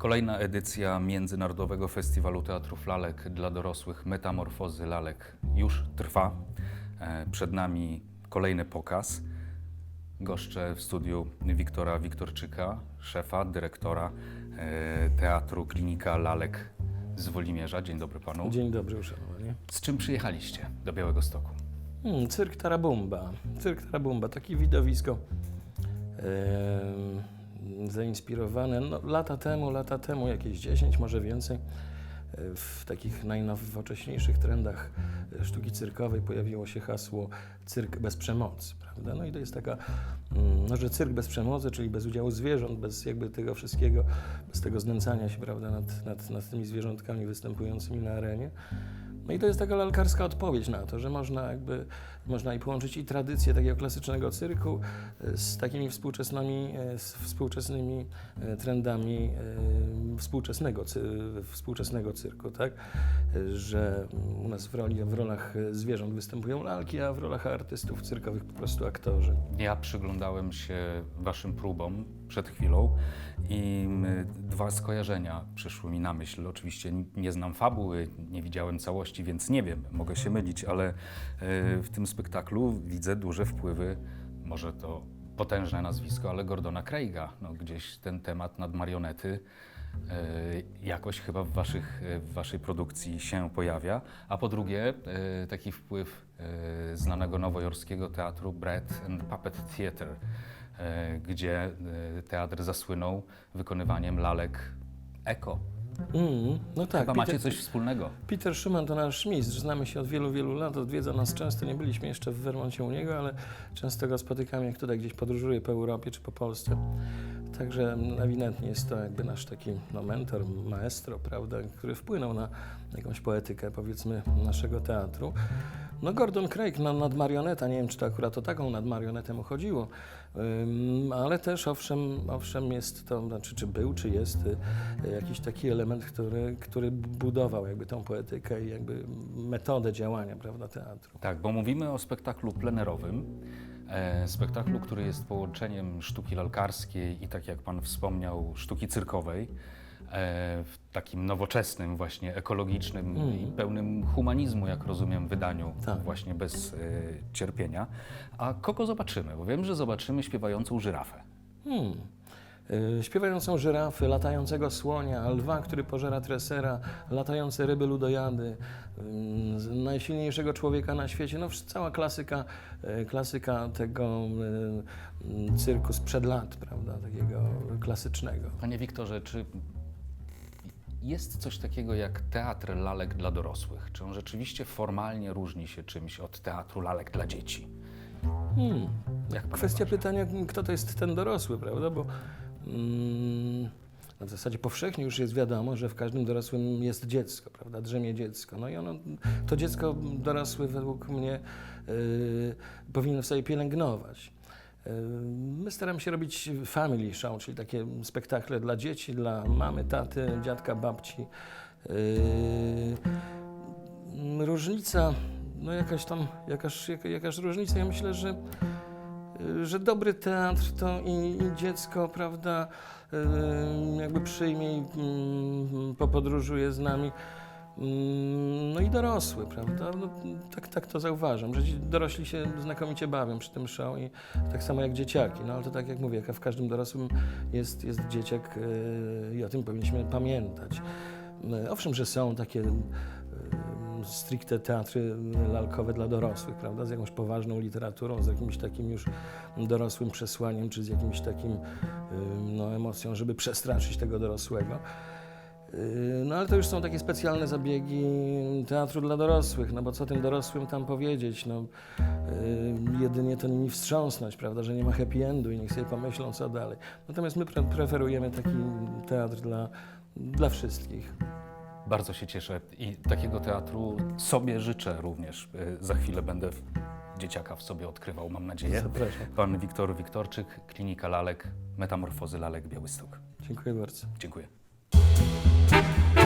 Kolejna edycja Międzynarodowego Festiwalu Teatrów Lalek dla dorosłych Metamorfozy Lalek już trwa. E, Przed nami kolejny pokaz. Goszczę w studiu Wiktora Wiktorczyka, szefa, dyrektora e, Teatru Klinika Lalek z Wolimierza. Dzień dobry panu. Dzień dobry, uszanowanie. Z czym przyjechaliście do Białego Stoku? Hmm, cyrk Tarabumba. Cyrk Tarabumba, takie widowisko em, zainspirowane no, lata temu, lata temu, jakieś 10, może więcej. e, W takich najnowocześniejszych trendach e, sztuki cyrkowej pojawiło się hasło cyrk bez przemocy, prawda? No i to jest taka, mm, no, że cyrk bez przemocy, czyli bez udziału zwierząt, bez jakby tego wszystkiego, bez tego znęcania się, prawda, nad, nad, nad tymi zwierzątkami występującymi na arenie. No i to jest taka lalkarska odpowiedź na to, że można jakby, można i połączyć i tradycję takiego klasycznego cyrku e, z takimi współczesnymi, e, z współczesnymi e, trendami współczesnego, współczesnego cyrku, tak? Że u nas w, roli, w rolach zwierząt występują lalki, a w rolach artystów cyrkowych po prostu aktorzy. Ja przyglądałem się waszym próbom przed chwilą i dwa skojarzenia przyszły mi na myśl. Oczywiście nie znam fabuły, nie widziałem całości, więc nie wiem, mogę się mylić, ale e, w tym spektaklu widzę duże wpływy, może to potężne nazwisko, ale Gordona Craiga. No, gdzieś ten temat nad marionety e, jakoś chyba w, waszych, e, w waszej produkcji się pojawia. A po drugie, taki wpływ znanego nowojorskiego teatru Bread and Puppet Theatre, gdzie e, teatr zasłynął wykonywaniem lalek eko. Mm, no tak, Chyba macie Peter- coś wspólnego. Peter Schumann to nasz mistrz, znamy się od wielu, wielu lat, odwiedza nas często, nie byliśmy jeszcze w Wermoncie u niego, ale często go spotykamy, jak tutaj gdzieś podróżuje po Europie czy po Polsce. Także ewidentnie jest to jakby nasz taki no, mentor, maestro, prawda, który wpłynął na jakąś poetykę, powiedzmy, naszego teatru. No Gordon Craig na, nad marioneta, nie wiem czy to akurat o taką nad marionetę mu chodziło, ym, ale też owszem, owszem jest to, znaczy czy był, czy jest y, jakiś taki element, który, który budował jakby tą poetykę i jakby metodę działania, prawda, teatru. Tak, bo mówimy o spektaklu plenerowym. E, spektaklu, który jest połączeniem sztuki lalkarskiej i, tak jak Pan wspomniał, sztuki cyrkowej. E, w takim nowoczesnym, właśnie ekologicznym i pełnym humanizmu, jak rozumiem, wydaniu, Tak. właśnie bez e, cierpienia. A kogo zobaczymy? Bo wiem, że zobaczymy śpiewającą żyrafę. Hmm. Y, Śpiewającą żyrafy, latającego słonia, lwa, który pożera tresera, latające ryby ludojady, ym, z- najsilniejszego człowieka na świecie. No wsz- cała klasyka, y, klasyka tego y, y, cyrku sprzed lat, prawda, takiego klasycznego. Panie Wiktorze, czy jest coś takiego jak teatr lalek dla dorosłych? Czy on rzeczywiście formalnie różni się czymś od teatru lalek dla dzieci? Hmm. Kwestia uważa? pytania, kto to jest ten dorosły, prawda? Bo mm, w zasadzie powszechnie już jest wiadomo, że w każdym dorosłym jest dziecko, prawda? Drzemie dziecko. No i ono, to dziecko dorosły według mnie y, powinno sobie pielęgnować. My staramy się robić family show, czyli takie spektakle dla dzieci, dla mamy, taty, dziadka, babci. Y, Mm, Różnica, no jakaś tam, jakaś, jaka, jakaś różnica. Ja myślę, że, y, że dobry teatr to i, i dziecko, prawda, y, jakby przyjmie i mm, popodróżuje z nami. Mm, No i dorosły, prawda? No, tak, tak to zauważam, że dorośli się znakomicie bawią przy tym show i tak samo jak dzieciaki. No ale to tak jak mówię, jak w każdym dorosłym jest, jest dzieciak y, i o tym powinniśmy pamiętać. Y, Owszem, że są takie y, stricte teatry lalkowe dla dorosłych, prawda, z jakąś poważną literaturą, z jakimś takim już dorosłym przesłaniem, czy z jakimś takim no, emocją, żeby przestraszyć tego dorosłego. Y, No ale to już są takie specjalne zabiegi teatru dla dorosłych, no bo co tym dorosłym tam powiedzieć, no y, jedynie to nimi wstrząsnąć, prawda, że nie ma happy endu i niech sobie pomyślą co dalej. Natomiast my pre preferujemy taki teatr dla, dla wszystkich. Bardzo się cieszę i takiego teatru sobie życzę również. Y, Za chwilę będę dzieciaka w sobie odkrywał, mam nadzieję. Zapraszam. Pan Wiktor Wiktorczyk, Klinika Lalek, Metamorfozy Lalek Białystok. Dziękuję bardzo. Dziękuję. Thank you.